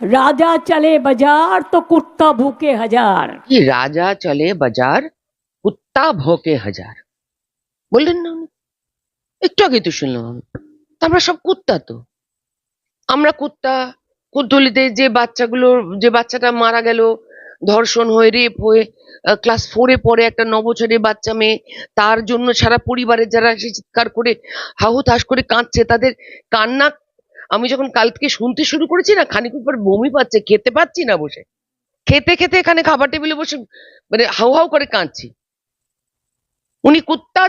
রাজা চলে বাজার তো কুত্তা ভুকে হাজার কি রাজা চলে বাজার কুত্তা ভোকে হাজার বললেন না একটু আগে তো শুনলাম আমি আমরা সব কুত্তা তো আমরা কুত্তা কুদ্দুলিতে যে বাচ্চাগুলো যে বাচ্চাটা মারা গেল ধর্ষণ হয়ে রেপ হয়ে ক্লাস ফোরে পরে একটা নবছরে বাচ্চা মেয়ে, তার জন্য সারা পরিবারের যারা সে চিৎকার করে, হাহুতাশ করে কাঁদছে, তাদের কান্না আমি যখন কাল থেকে শুনতে শুরু করেছি না খানিক পর বমি পাচ্ছে, খেতে পাচ্ছি না বসে। খেতে খেতে এখানে খাবার টেবিলে বসে মানে হাউ হাউ করে কাঁদছি। উনি কুত্তা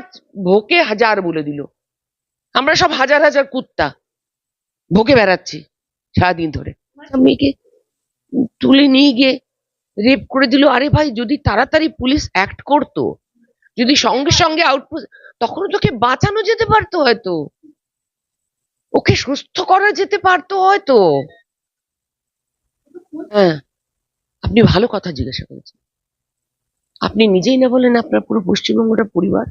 ভোকে হাজার বলে দিল। আমরা সব হাজার হাজার কুত্তা ভোকে বেড়াচ্ছি সারাদিন ধরে। মেয়েকে তুলে নিয়ে গিয়ে রেপ করে দিল। আরে ভাই, যদি তাড়াতাড়ি পুলিশ অ্যাক্ট করতো, যদি সঙ্গে সঙ্গে আউটপুট তখনও তোকে বাঁচানো যেতে পারতো হয়তো। ওকে সুস্থ করা যেতে পারতো হয়তো। হ্যাঁ। আপনি ভালো কথা জিজ্ঞাসা করেছেন। আপনি নিজেই না বলেন আপনার পুরো পশ্চিমবঙ্গটা পরিবার?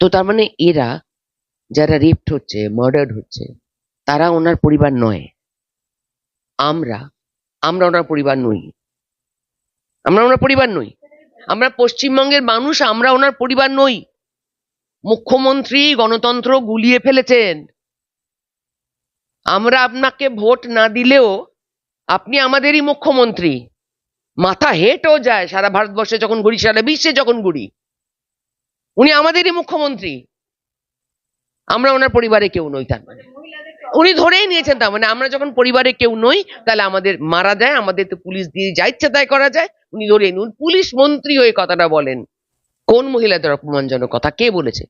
তো তার মানে এরা যারা রেপড হচ্ছে মার্ডার্ড হচ্ছে, তারা ওনার পরিবার নয়। আমরা আমরা ওনার পরিবার নই। আমরা ওনার পরিবার নই। আমরা পশ্চিমবঙ্গের মানুষ, আমরা ওনার পরিবার নই। মুখ্যমন্ত্রী গণতন্ত্র গুলিয়ে ফেলেছেন। আমরা আপনাকে ভোট না দিলেও আপনি আমাদেরই মুখ্যমন্ত্রী। মাথা হেঁটেও যায় সারা ভারতবর্ষে যখন ঘুরি, সারা বিশ্বে যখন ঘুরি। উনি আমাদেরই মুখ্যমন্ত্রী। আমরা ওনার পরিবারে কেউ নই তার মানে। উনি ধরেই নিয়েছেন তার মানে আমরা যখন পরিবারে কেউ নই, তাহলে আমাদের মারা যায়, আমাদের তো পুলিশ দিয়ে যা ইচ্ছে তাই করা যায়। উনি ধরে নিন, পুলিশ মন্ত্রী হয়ে কথাটা বলেন। কোন মহিলাদের অপমানজনক কথা? কে বলেছে?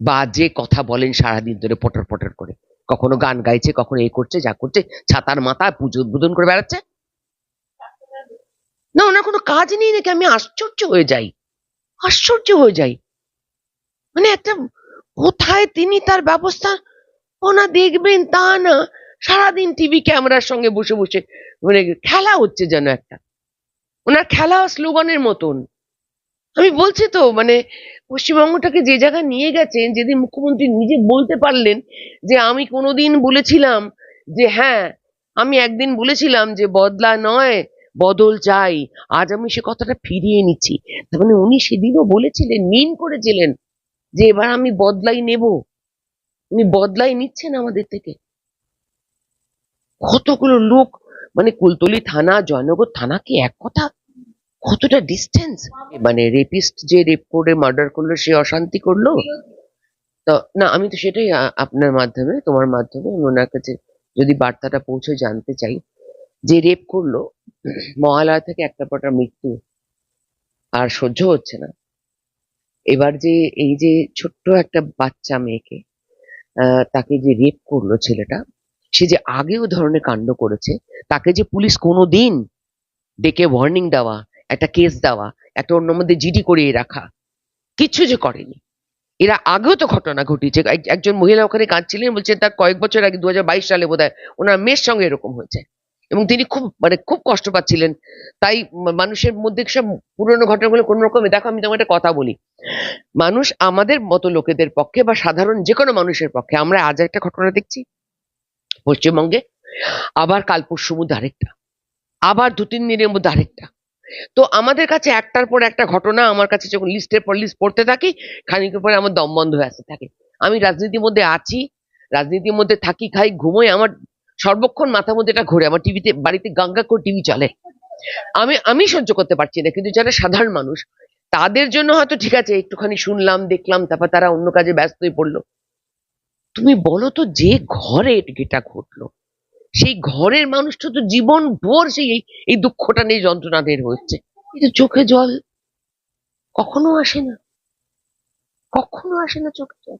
বা যে কথা বলেন সারাদিন ধরে পটর পটর করে। কখনো গান গাইছে, কখনো এ করছে, যা করছে, ছাতার মাথা পুজো উদ্বোধন করে বেড়াচ্ছে। না, ওনার কোনো কাজ নেই নাকি? আমি আশ্চর্য হয়ে যাই। আশ্চর্য হয়ে যাই। মানে একটা কোথায় তিনি তার ব্যবস্থা? ওনা দেখবেন তা না, সারাদিন টিভি ক্যামেরার সঙ্গে বসে বসে। মানে খেলা হচ্ছে যেন একটা। ওনার খেলা স্লোগানের মতন। আমি বলছি তো মানে পশ্চিমবঙ্গটাকে যে জায়গায় নিয়ে গেছেন, যেদিন মুখ্যমন্ত্রী নিজে বলতে পারলেন যে আমি কোনোদিন বলেছিলাম যে হ্যাঁ আমি একদিন বলেছিলাম যে বদলা নয়, বদল চাই, আজ আমি সে কথাটা ফিরিয়ে নিচ্ছি। তার মানে উনি সেদিনও বলেছিলেন, মিন করেছিলেন যে এবার আমি বদলাই নেব। উনি বদলাই নিচ্ছেন আমাদের থেকে। কতগুলো লোক মানে কুলতলি থানা, জয়নগর থানা কি এক কথা কতটা ডিস্টেন্স মানে রেপিস্ট যে রেপ করে মার্ডার করল, সে অশান্তি করল? তো, না, আমি তো সেটাই আপনার মাধ্যমে, তোমার মাধ্যমে, আমি ওনার কাছে যদি বার্তাটা পৌঁছে জানতে চাই, যে রেপ করল, মহালয়া থেকে একটা পটা মৃত্যু, আর সহ্য হচ্ছে না। এবার যে, এই যে ছোট্ট একটা বাচ্চা মেয়েকে তাকে যে রেপ করল ছেলেটা, সে যে আগেও ধরনের কাণ্ড করেছে, তাকে যে পুলিশ কোনো দিন ডেকে ওয়ার্নিং দেওয়া একটা কেস দেওয়া, একটা অন্য মধ্যে জিডি করিয়ে রাখা, কিচ্ছু যে করেনি। এরা আগেও তো ঘটনা ঘটিয়েছে একজন মহিলা ওখানে কাঁদছিলেন, বলছেন তার কয়েক বছর আগে দু হাজার বাইশ সালে বোধ হয় ওনার মেয়ের সঙ্গে এরকম হয়েছে। এবং তিনি খুব মানে খুব কষ্ট পাচ্ছিলেন। তাই মানুষের মধ্যে সব পুরনো ঘটনাগুলো কোন রকমে, দেখো, আমি তোমার একটা কথা বলি। মানুষ আমাদের মতো লোকেদের পক্ষে বা সাধারণ যে কোনো মানুষের পক্ষে, আমরা আজ একটা ঘটনা দেখছি। পশ্চিমবঙ্গে আবার কাল পরশু মধ্যে আরেকটা, আবার দু তিন দিনের মধ্যে আরেকটা। তো আমাদের কাছে একটার পর একটা ঘটনা আমার কাছে যখন লিস্টের পর লিস্ট পড়তে থাকি, খানিকের পরে আমার দম বন্ধ হয়ে আসতে থাকে। আমি রাজনীতির মধ্যে আছি, রাজনীতির মধ্যে থাকি, খাই, ঘুমোই, আমার সর্বক্ষণ মাথার মধ্যে এটা ঘুরে। আমার টিভিতে বাড়িতে গাঙ্গা করে টিভি চলে। আমি আমি সহ্য করতে পারছি না, কিন্তু যারা সাধারণ মানুষ, তাদের জন্য হয়তো ঠিক আছে, একটুখানি শুনলাম, দেখলাম, তারপর তারা অন্য কাজে ব্যস্ত হয়ে পড়ল। তুমি বলো তো, যে ঘরে এটা ঘটলো সেই ঘরের মানুষটা তো জীবন ভোর সেই এই- দুঃখটা নিয়ে যন্ত্রণাদের হচ্ছে। কিন্তু চোখে জল। কখনো আসে না। কখনো আসে না চোখে জল।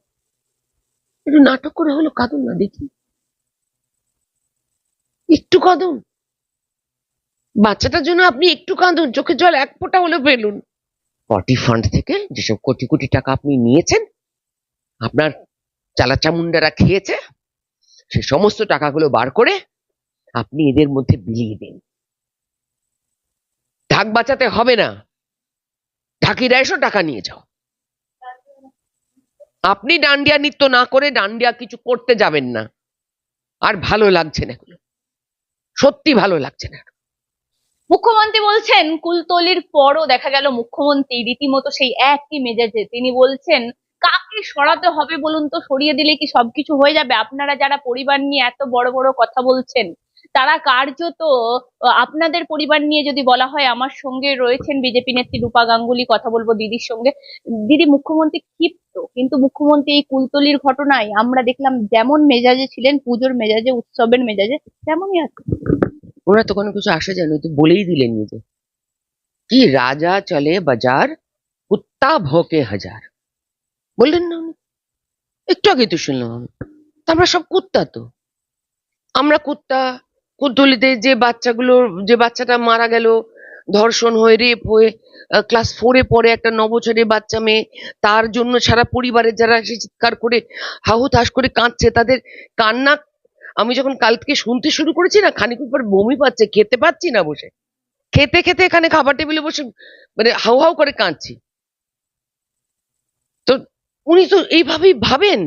একটু নাটক করে হলো কাঁদুন না, দেখি। একটু কাঁদুন। বাচ্চাটার জন্য আপনি একটু কাঁদুন। চোখে জল এক ফোঁটা হলে ফেলুন পটি ফান্ড থেকে যেসব কোটি কোটি টাকা আপনি নিয়েছেন, আপনার চালাচামুন্ডারা খেয়েছে, সে সমস্ত টাকাগুলো বার করে আপনি এদের মধ্যে বিলিয়ে দিন। ঢাক বাঁচাতে হবে না। ঢাকিরা এসো টাকা নিয়ে যাও। আপনি ডান্ডিয়া নৃত্য না করে ডান্ডিয়া কিছু করতে যাবেন না। আর ভালো লাগছে না এগুলো। সত্যি ভালো লাগছে না। মুখ্যমন্ত্রী বলছেন, কুলতলির পরও দেখা গেল মুখ্যমন্ত্রী রীতিমতো সেই একই মেজাজে। তিনি বলছেন, কাকে সরাতে হবে বলুন তো? সরিয়ে দিলে কি সবকিছু হয়ে যাবে? আপনারা যারা পরিবার নিয়ে এত বড় বড় কথা বলছেন তারা কার্যত আপনাদের পরিবার নিয়ে যদি বলা হয়, আমার সঙ্গে রয়েছেন বিজেপি নেত্রী রূপা গাঙ্গুলি, কথা বলব দিদির সঙ্গে। দিদি, মুখ্যমন্ত্রী ক্ষিপ্ত, কিন্তু মুখ্যমন্ত্রী এই কুলতলির ঘটনায় আমরা দেখলাম যেমন মেজাজে ছিলেন, পুজোর মেজাজে, উৎসবের মেজাজে, তেমনই আছে। ওরা তো কোনো কিছু আসে জানো তো বলেই দিলেন নিজে। কি রাজা চলে বাজার, কুত্তা ভোকে হাজার। বললেন না? একটু আগে তো শুনলাম আমি। আমরা সব কুত্তা তো। আমরা কুত্তা কুত্তলিতে যে বাচ্চাগুলো, যে বাচ্চাটা মারা গেল, ধর্ষণ হয়ে রেপ হয়ে ক্লাস ফোরে পড়ে একটা নবছরের বাচ্চা মেয়ে, তার জন্য সারা পরিবারের যারা এসে চিৎকার করে, হাহুতাশ করে কাঁদছে, তাদের কান্না, আমি যখন কালকে শুনতে শুরু করেছি না খানিক পর বমি পাচ্ছে, খেতে পাচ্ছি না বসে। খেতে খেতে এখানে খাবার টেবিলে বসে মানে হাউ হাউ করে কাঁদছি। তো উনি তো এইভাবেই ভাবেন।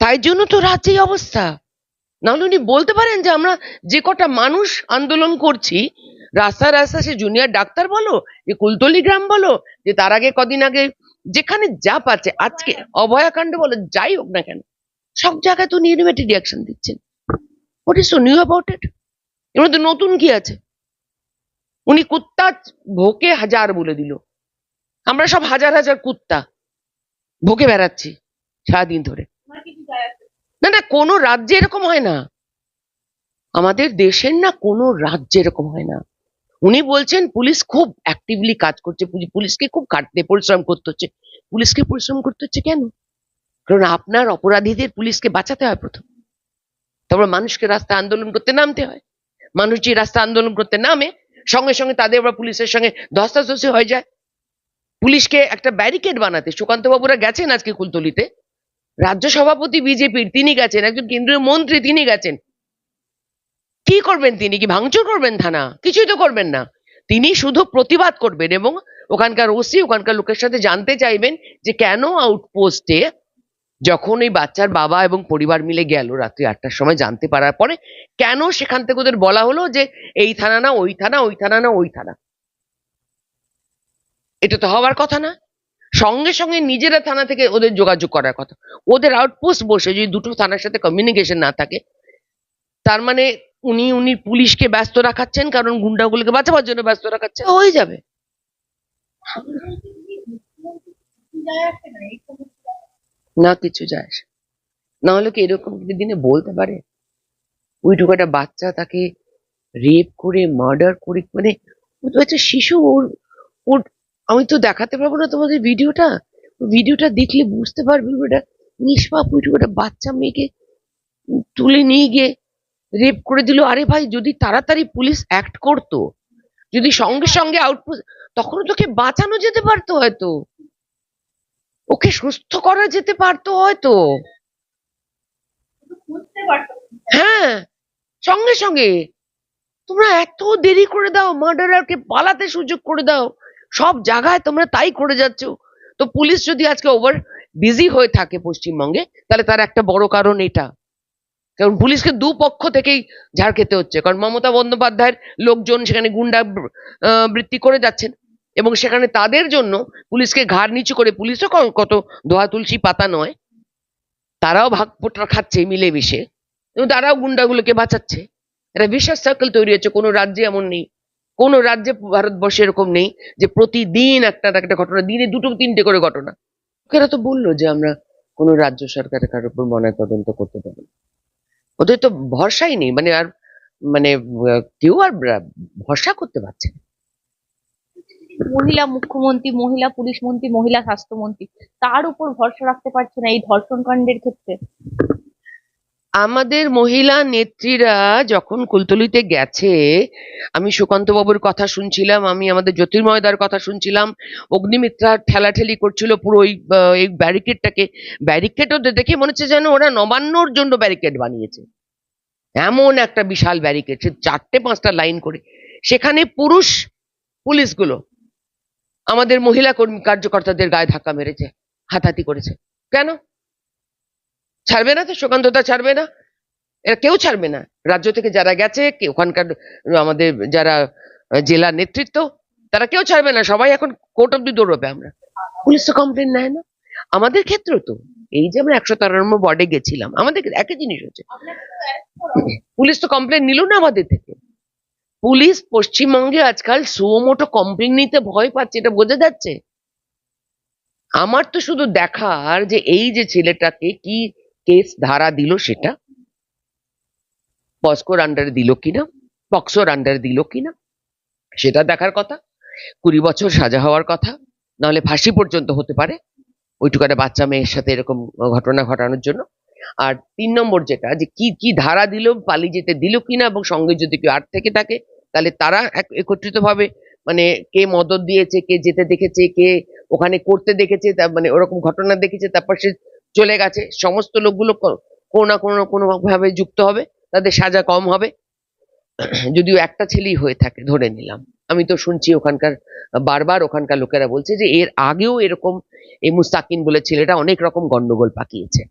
তাই জন্য তো রাজ্যে অবস্থা। নাহলে উনি বলতে পারেন যে আমরা যে কটা মানুষ আন্দোলন করছি, রাস্তায় রাস্তা সে জুনিয়র ডাক্তার বলো, যে কুলতলি গ্রাম বলো, যে তার আগে কদিন আগে যেখানে যা পাচ্ছে, আজকে অভয়াকাণ্ড বলো, যাই হোক না কেন, সব জায়গায় তো নিউমেটিক রিয়াকশন দিচ্ছেন। What is so new about it এর মধ্যে নতুন কি আছে? উনি কুত্তা ভোকে হাজার বলে দিল। আমরা সব হাজার হাজার কুত্তা ভোকে বেড়াচ্ছি সারাদিন ধরে। না না, কোনো রাজ্যে এরকম হয় না। আমাদের দেশের না কোনো রাজ্যে এরকম হয় না। উনি বলছেন, পুলিশ খুব অ্যাক্টিভলি কাজ করছে। পুলিশকে খুব খাটতে পরিশ্রম করতে হচ্ছে। পুলিশকে পরিশ্রম করতে হচ্ছে কেন? কারণ আপনার অপরাধীদের পুলিশকে বাঁচাতে হয় প্রথম। তারপর মানুষকে রাস্তা আন্দোলন করতে নামতে হয়। মানুষ যে রাস্তা আন্দোলন করতে নামে, সঙ্গে সঙ্গে তাদের আবার পুলিশের সঙ্গে ধস্তাধস্তি হয়ে যায়। পুলিশকে একটা ব্যারিকেড বানাতে সুকান্ত বাবুরা গেছেন আজকে কুলতলিতে। রাজ্য সভাপতি বিজেপির, তিনি গেছেন, একজন কেন্দ্রীয় মন্ত্রী, তিনি গেছেন। কি করবেন তিনি কি ভাঙচুর করবেন থানা? কিছুই তো করবেন না। তিনি শুধু প্রতিবাদ করবেন এবং ওখানকার ওসি, ওখানকার লোকের সাথে জানতে চাইবেন যে কেন আউটপোস্টে যখন ওই বাচ্চার বাবা এবং পরিবার মিলে গেল রাত্রি আটটার সময় জানতে পারার পরে, কেন সেখান থেকে ওদের বলা হলো যে এই থানা না, ওই থানা ওই থানা না, ওই থানা? এটা তো হওয়ার কথা না। সঙ্গে সঙ্গে নিজেরা থানা থেকে ওদের যোগাযোগ করার কথা। ওদের আউটপোস্ট বসে যদি দুটো থানার সাথে কমিউনিকেশন না থাকে, তার মানে উনি উনি পুলিশকে ব্যস্ত রাখাচ্ছেন, কারণ গুন্ডাগুলোকে বাঁচাবার জন্য ব্যস্ত রাখাচ্ছে হয়ে যাবে। না কিছু যায়। না হলে কি এরকম দিনে বলতে পারে? ওইটুকু একটা বাচ্চা তাকে রেপ করে মার্ডার করে মানে শিশু, ওর ওর আমি তো দেখাতে পারব না তোমাদের ভিডিওটা। ভিডিওটা দেখলে বুঝতে পারবে ওটা নিষ্পাপ, ওইটুকু বাচ্চা মেয়েকে তুলে নিয়ে গিয়ে রেপ করে দিল। আরে ভাই, যদি তাড়াতাড়ি পুলিশ অ্যাক্ট করতো, যদি সঙ্গে সঙ্গে আউটপোস্ট তখনও তোকে বাঁচানো যেতে পারতো হয়তো। ওকে সুস্থ করা যেতে পারতো হয়তো। হ্যাঁ সঙ্গে সঙ্গে। তোমরা এত দেরি করে দাও মার্ডারারকে পালাতে সুযোগ করে দাও। সব জায়গায় তোমরা তাই করে যাচ্ছ। তো পুলিশ যদি আজকে ওভার বিজি হয়ে থাকে পশ্চিমবঙ্গে, তাহলে তার একটা বড় কারণ এটা। কারণ পুলিশকে দু পক্ষ থেকেই ঝাড় খেতে হচ্ছে। কারণ মমতা বন্দ্যোপাধ্যায়ের লোকজন সেখানে গুন্ডা বৃত্তি করে যাচ্ছেন এবং সেখানে তাদের জন্য পুলিশকে ঘাড় নিচু করে, পুলিশও কত দোয়া তুলসী পাতা নয়, তারাও ভাগ পোটরা খাচ্ছে মিলেমিশে। এবং তারাও গুন্ডাগুলোকে বাঁচাচ্ছে। একটা বিশাল সার্কেল তৈরি হচ্ছে। কোনো রাজ্যে এমন নেই। কোনো রাজ্যে ভারতবর্ষে এরকম নেই যে প্রতিদিন একটা একটা ঘটনা, দিনে দুটো তিনটে করে ঘটনা। এরা তো বলল যে আমরা কোনো রাজ্য সরকারের কারোর উপর মনে তদন্ত করতে পারব। ওদের তো ভরসাই নেই মানে আর মানে কেউ আর ভরসা করতে পারছে মহিলা মুখ্যমন্ত্রী, মহিলা পুলিশ মন্ত্রী, মহিলা স্বাস্থ্যমন্ত্রী, তার উপর ভরসা রাখতে পারছে না এই ধর্ষণ কাণ্ডের ক্ষেত্রে। আমাদের মহিলা নেত্রীরা যখন কুলতলিতে গেছে, আমি সুকান্ত বাবুর কথা শুনছিলাম, আমি আমাদের জ্যোতির্ময়দার কথা শুনছিলাম, অগ্নিমিত্রা ঠেলাঠেলি করছিল পুরো ওই এই ব্যারিকেডটাকে। ব্যারিকেড ওদের দেখে মনে হচ্ছে যেন ওরা নবান্নর জন্য ব্যারিকেড বানিয়েছে। এমন একটা বিশাল ব্যারিকেড, সে চারটে পাঁচটা লাইন করে। সেখানে পুরুষ পুলিশগুলো আমাদের মহিলা কর্মী কার্যকর্তাদের গায়ে ধাক্কা মেরেছে, হাতাহাতি করেছে। কেন? ছাড়বে না তো? সুকান্ততা ছাড়বে না। এরা কেউ ছাড়বে না। রাজ্য থেকে যারা গেছে ওখানকার, আমাদের যারা জেলা নেতৃত্ব, তারা কেউ ছাড়বে না। সবাই এখন কোর্ট অব্দি দৌড়বে আমরা। পুলিশ তো কমপ্লেন নেয় না। আমাদের ক্ষেত্রেও তো। এই যে আমরা একশো তেরো নম্বর ওয়ার্ডে গেছিলাম, আমাদের একই জিনিস হচ্ছে। পুলিশ তো কমপ্লেন নিল না আমাদের থেকে। পুলিশ পশ্চিমবঙ্গে আজকাল সুমোটো কমপ্লেন নিতে ভয় পাচ্ছে, এটা বোঝা যাচ্ছে? আমার তো শুধু দেখার যে এই যে ছেলেটাকে কি কেস ধারা দিল সেটা। পস্কোর আন্ডারে দিল কিনা? পক্সোর আন্ডারে দিল কিনা? সেটা দেখার কথা। কুড়ি বছর সাজা হওয়ার কথা। নাহলে ফাঁসি পর্যন্ত হতে পারে। ওইটুকানে বাচ্চা মেয়ের সাথে এরকম ঘটনা ঘটানোর জন্য। আর তিন নম্বর যেটা, যে কি কি ধারা দিল পালিয়ে যেতে দিল কিনা এবং সঙ্গে যদি কেউ আট থেকে থাকে, তাহলে তারা এক একত্রিত ভাবে মানে কে মদত দিয়েছে, কে যেতে দেখেছে, কে ওখানে করতে দেখেছে মানে ওরকম ঘটনা দেখেছে, তারপর সে চলে গেছে। সমস্ত লোকগুলো কোনো না কোনো কোনো ভাবে যুক্ত হবে, তাদের সাজা কম হবে। যদিও একটা ছেলেই হয়ে থাকে, ধরে নিলাম। আমি তো শুনছি ওখানকার, বারবার ওখানকার লোকেরা বলছে যে এর আগেও এরকম এই মুস্তাকিন বলে ছেলেটা অনেক রকম গন্ডগোল পাকিয়েছে।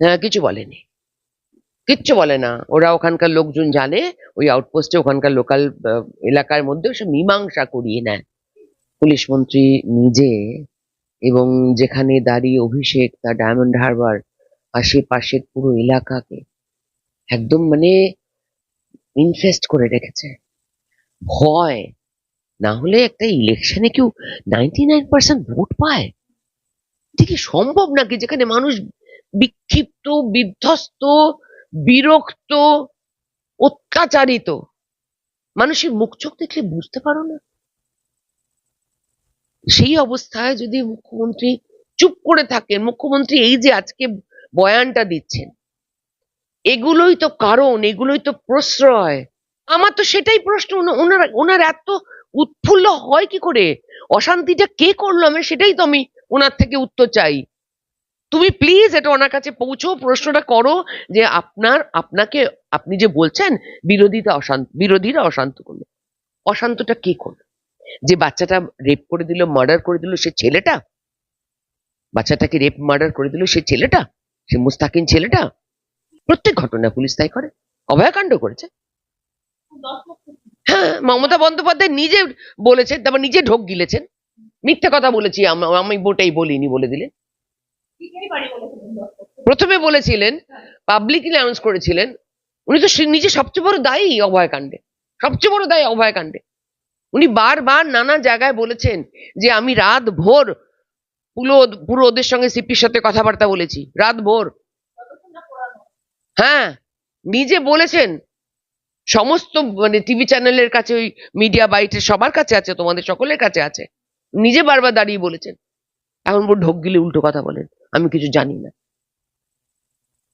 হ্যাঁ কিছু বলেনি। কিচ্ছু বলে না। ওরা ওখানকার লোকজন জানে, ওই আউটপোস্টে ওখানকার লোকাল এলাকার মধ্যে সে মীমাংসা করিয়ে নেয়। পুলিশ মন্ত্রী নিজে এবং যেখানে দাঁড়িয়ে অভিষেক, তার ডায়মন্ড হারবার আশেপাশের পুরো এলাকাকে একদম মানে ইনফেস্ট করে রেখেছে। ভয়। না হলে একটা ইলেকশনে কেউ নাইনটি নাইন পার্সেন্ট ভোট পায়। এটা কি সম্ভব নাকি যেখানে মানুষ বিক্ষিপ্ত, বিধ্বস্ত, বিরক্ত, অত্যাচারিত? মানুষের মুখ চোখ দেখলে বুঝতে পারো না। সেই অবস্থায় যদি মুখ্যমন্ত্রী চুপ করে থাকেন, মুখ্যমন্ত্রী এই যে আজকে বয়ানটা দিচ্ছেন, এগুলোই তো কারণ, এগুলোই তো প্রশ্রয়। আমার তো সেটাই প্রশ্ন ওনা- ওনার ওনার এত উৎফুল্ল হয় কি করে? অশান্তিটা কে করল? আমি সেটাই তো আমি ওনার থেকে উত্তর চাই। তুমি প্লিজ এটা ওনার কাছে পৌঁছো, প্রশ্নটা করো যে আপনার, আপনাকে, আপনি যে বলছেন বিরোধীটা অশান্ত বিরোধীরা অশান্ত করল। অশান্তটা কে করল? যে বাচ্চাটা রেপ করে দিল মার্ডার করে দিল সে ছেলেটা? বাচ্চাটাকে রেপ মার্ডার করে দিল সে ছেলেটা? সে মুস্তাকিন ছেলেটা? প্রত্যেক ঘটনা পুলিশ তাই করে। অভয়াকাণ্ড করেছে। হ্যাঁ মমতা বন্দ্যোপাধ্যায় নিজে বলেছেন, তারপর নিজে ঢোক গিলেছেন। মিথ্যে কথা বলেছি, আমি মোটেই বলিনি বলে দিলেন। প্রথমে বলেছিলেন পাবলিকলি অ্যানাউন্স করেছিলেন, উনি তো নিজে সবচেয়ে বড় দায়ী অভয়কাণ্ডে। সবচেয়ে বড় দায়ী অভয়কাণ্ডে। উনি বারবার নানা জায়গায় বলেছেন যে আমি রাত ভোর পুরো পুরো ওদের সঙ্গে সিপির সাথে কথাবার্তা বলেছি, রাত ভোর। হ্যাঁ নিজে বলেছেন। সমস্ত মানে টিভি চ্যানেলের কাছে, ওই মিডিয়া বাইটের সবার কাছে আছে, তোমাদের সকলের কাছে আছে। নিজে বারবার দাঁড়িয়ে বলেছেন। এখন বড় ঢোক গিলে উল্টো কথা বলেন, আমি কিছু জানি না।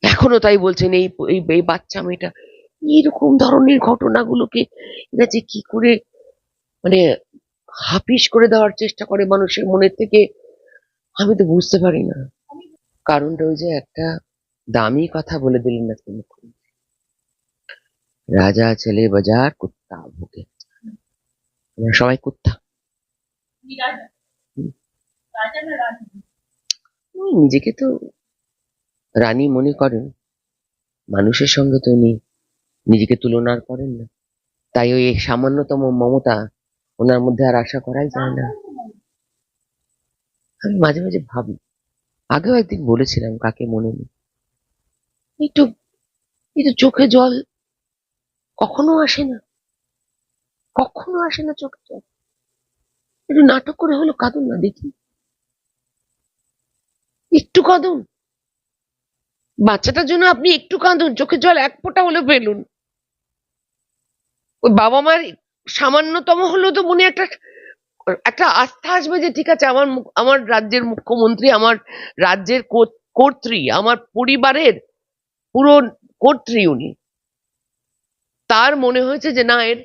এখনও তাই বলছেন, এই এই বাচ্চা মেয়েটা এইরকম ধরনের ঘটনাগুলোকে এরা যে কি করে মানে হাফিস করে দেওয়ার চেষ্টা করে মানুষের মনের থেকে, আমি তো বুঝতে পারি না। কারণটা ওই যে একটা দামি কথা বলে দিলেন না তিনি। রাজা, ছেলে, বাজার, কুত্তা আমরা সবাই কুত্তা। নিজেকে তো রানী মনে করেন। মানুষের সঙ্গে তো উনি নিজেকে তুলনা আর করেন না। তাই ওই সামান্যতম মমতা ওনার মধ্যে আর আশা করাই যায় না। আমি মাঝে মাঝে ভাবি, আগেও একদিন বলেছিলাম কাকে মনে নেই। একটু একটু চোখে জল কখনো আসে না, কখনো আসে না চোখে জল। একটু নাটক করে হলো কাঁদুন না, দেখি। একটু কাঁদুন। বাচ্চাটার জন্য আপনি একটু কাঁদুন চোখের জল এক ফোঁটা হলে ফেলুন। ওই বাবা মার সামান্যতম হলেও তো মনে একটা একটা আস্থা আসবে যে ঠিক আছে, আমার আমার রাজ্যের মুখ্যমন্ত্রী, আমার রাজ্যের কর্ত্রী, আমার পরিবারের পুরো কর্ত্রী উনি। তার মনে হয়েছে যে না, এর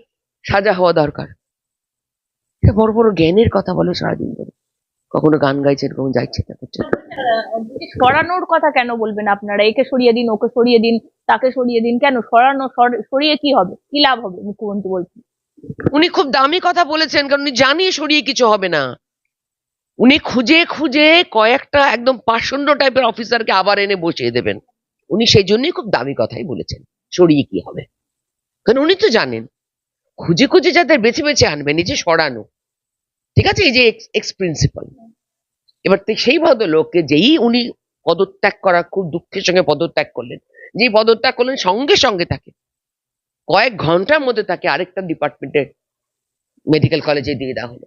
সাজা হওয়া দরকার। এটা বড় বড় জ্ঞানের কথা বলে সারাদিন ধরে। কখনো গান গাইছেন কখনো যাইছে না, করছে সরানোর কথা কেন বলবেন আপনারা? একে সরিয়ে দিন, ওকে সরিয়ে দিন, তাকে সরিয়ে দিন। কেন? সরানো, সর- সরিয়ে কি হবে? কি লাভ হবে মুখ্যমন্ত্রী বলছেন? উনি খুব দামি কথা বলেছেন, কারণ উনি জানিয়ে সরিয়ে কিছু হবে না। উনি খুঁজে খুঁজে কয়েকটা একদম পাষণ্ড টাইপের অফিসারকে আবার এনে বসিয়ে দেবেন। উনি সেই জন্যই খুব দামি কথাই বলেছেন, সরিয়ে কি হবে। কারণ উনি তো জানেন, খুঁজে খুঁজে যাদের বেছে বেছে আনবেন, এই যে সরানো, ঠিক আছে? এই যে এক্স প্রিন্সিপাল এবার সেই ভদ্রলোককে যেই উনি পদত্যাগ করা, খুব দুঃখের সঙ্গে পদত্যাগ করলেন, যেই পদত্যাগ করলেন সঙ্গে সঙ্গে তাকে কয়েক ঘণ্টার মধ্যে তাকে আরেকটা ডিপার্টমেন্টের মেডিকেল কলেজে দিয়ে দেওয়া হলো।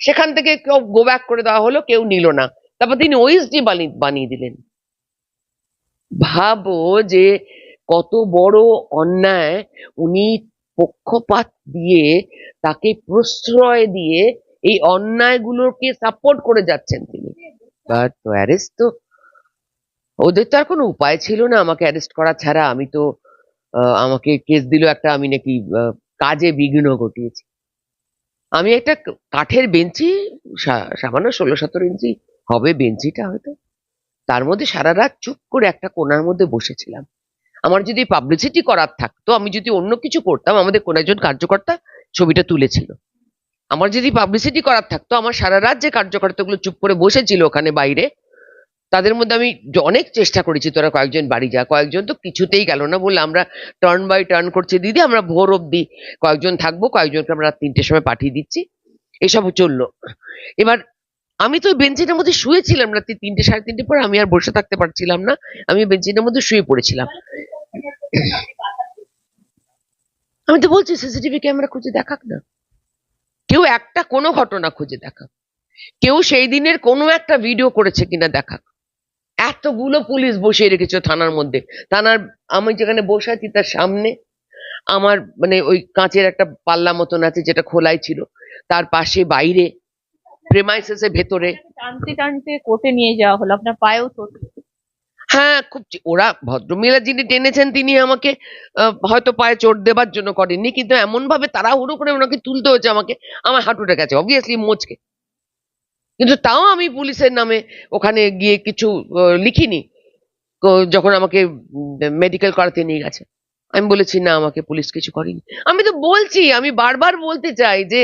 সেখান থেকে কেউ গো ব্যাক করে দেওয়া হলো, কেউ নিল না। তারপর তিনি ওএসডি বানিয়ে দিলেন। ভাবো যে কত বড় অন্যায় উনি পক্ষপাত দিয়ে তাকে প্রশ্রয় দিয়ে এই অন্যায়গুলোকে সাপোর্ট করে যাচ্ছেন তিনি। অ্যারেস্ট তো ওদের তো আর কোনো উপায় ছিল না আমাকে অ্যারেস্ট করা ছাড়া। আমি তো আমাকে কেস দিল একটা, আমি নাকি কাজে বিঘ্ন ঘটিয়েছি। আমি একটা কাঠের বেঞ্চি সামান্য ষোলো সতেরো ইঞ্চি হবে বেঞ্চিটা হয়তো। তার মধ্যে সারা রাত চুপ করে একটা কোণার মধ্যে বসেছিলাম। আমার যদি পাবলিসিটি করার থাকতো, আমি যদি অন্য কিছু করতাম, আমাদের কোন একজন কার্যকর্তা ছবিটা তুলেছিল। আমার যদি পাবলিসিটি করার থাকতো, আমার সারা রাত যে কার্যকর্তাগুলো চুপ করে বসেছিল ওখানে বাইরে তাদের মধ্যে আমি অনেক চেষ্টা করেছি, তোরা কয়েকজন বাড়ি যা। কয়েকজন তো কিছুতেই গেল না বলে আমরা টার্ন বাই টার্ন করছি। দিদি, আমরা ভোর অব্দি কয়েকজন থাকব, কয়েকজনকে আমরা তিনটের সময় পাঠিয়ে দিচ্ছি। এসব চলল। এবার আমি তো বেঞ্চিটার মধ্যে শুয়েছিলাম রাত্রি তিনটে, সাড়ে তিনটে পর আমি আর বসে থাকতে পারছিলাম না। আমি বেঞ্চিটার মধ্যে শুয়ে পড়েছিলাম। আমি তো বলছি, সিসিটিভি ক্যামেরা খুঁজে দেখাক না। কেউ একটা কোনো ঘটনা খুঁজে দেখাক। কেউ সেই দিনের কোনো একটা ভিডিও করেছে কিনা দেখাক। এতগুলো পুলিশ বসিয়ে রেখেছে থানার মধ্যে। থানার আমি যেখানে বসে আছি তার সামনে আমার মানে ওই কাঁচের একটা পাল্লা মতন আছে যেটা খোলাই ছিল। তার পাশে বাইরে প্রেমাইসেসের ভেতরে। টানতে টানতে কোর্টে নিয়ে যাওয়া হলো আপনার পায়েও চোট হ্যাঁ খুব ওরা ভদ্রমহিলা যিনি টেনেছেন তিনি আমাকে আহ, হয়তো পায়ে চোট দেবার জন্য করেননি কিন্তু এমন ভাবে তাড়াহুড়ো করে ওনাকে তুলতে হয়েছে আমাকে আমার হাঁটুটা গেছে অবভিয়াসলি মোচকে। কিন্তু তাও আমি পুলিশের নামে ওখানে গিয়ে কিছু লিখিনি। যখন আমাকে মেডিকেল করাতে নিয়ে গেছে। আমি বলেছি, না, আমাকে পুলিশ কিছু করেনি। আমি তো বলছি, আমি বারবার বলতে চাই যে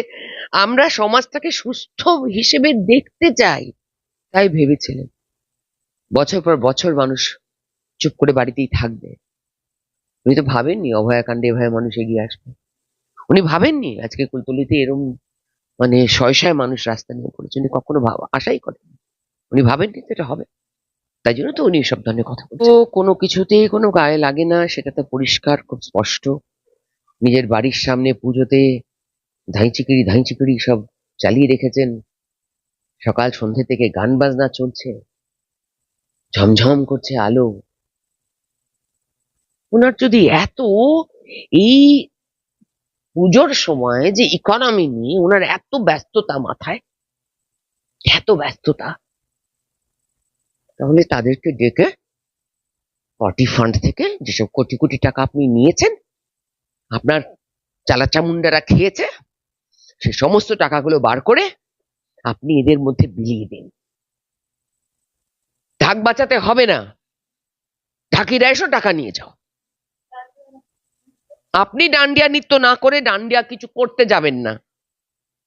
আমরা সমাজটাকে সুস্থ হিসেবে দেখতে চাই, তাই ভেবেছিলেন। বছর পর বছর মানুষ চুপ করে বাড়িতেই থাকবে। উনি তো ভাবেননি, অভয়াকাণ্ডে এভাবে মানুষ এগিয়ে আসবে। উনি ভাবেননি, আজকে কুলতলিতে এরম মানে শয় শয় মানুষ রাস্তা নিয়ে পড়েছে। উনি কখনো ভাবা আশাই করেন উনি ভাবেননি তো এটা হবে। তাই জন্য তো উনি সব ধরনের কথা বলছেন। কোনো কিছুতেই কোনো গায়ে লাগে না সেটা তো পরিষ্কার খুব স্পষ্ট। নিজের বাড়ির সামনে পুজোতে ধাইচিকিরি ধাইচিকিরি সব চালিয়ে রেখেছেন। সকাল সন্ধে থেকে গান বাজনা চলছে। ঝমঝম করছে আলো। ওনার যদি এত এই পুজোর সময় যে ইকোনমি নিয়ে ওনার এত ব্যস্ততা মাথায়, এত ব্যস্ততা, তাহলে তাদেরকে ডেকে পার্টি ফান্ড থেকে যেসব কোটি কোটি টাকা আপনি নিয়েছেন, আপনার চালাচামুন্ডারা খেয়েছে, সে সমস্ত টাকাগুলো বার করে আপনি এদের মধ্যে বিলিয়ে দিন। ঢাক বাঁচাতে হবে না। ঢাকিরা এসো টাকা নিয়ে যাও। আপনি ডান্ডিয়া নৃত্য না করে ডান্ডিয়া কিছু করতে যাবেন না।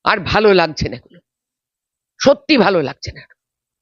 আর ভালো লাগছে না এগুলো সত্যি ভালো লাগছে না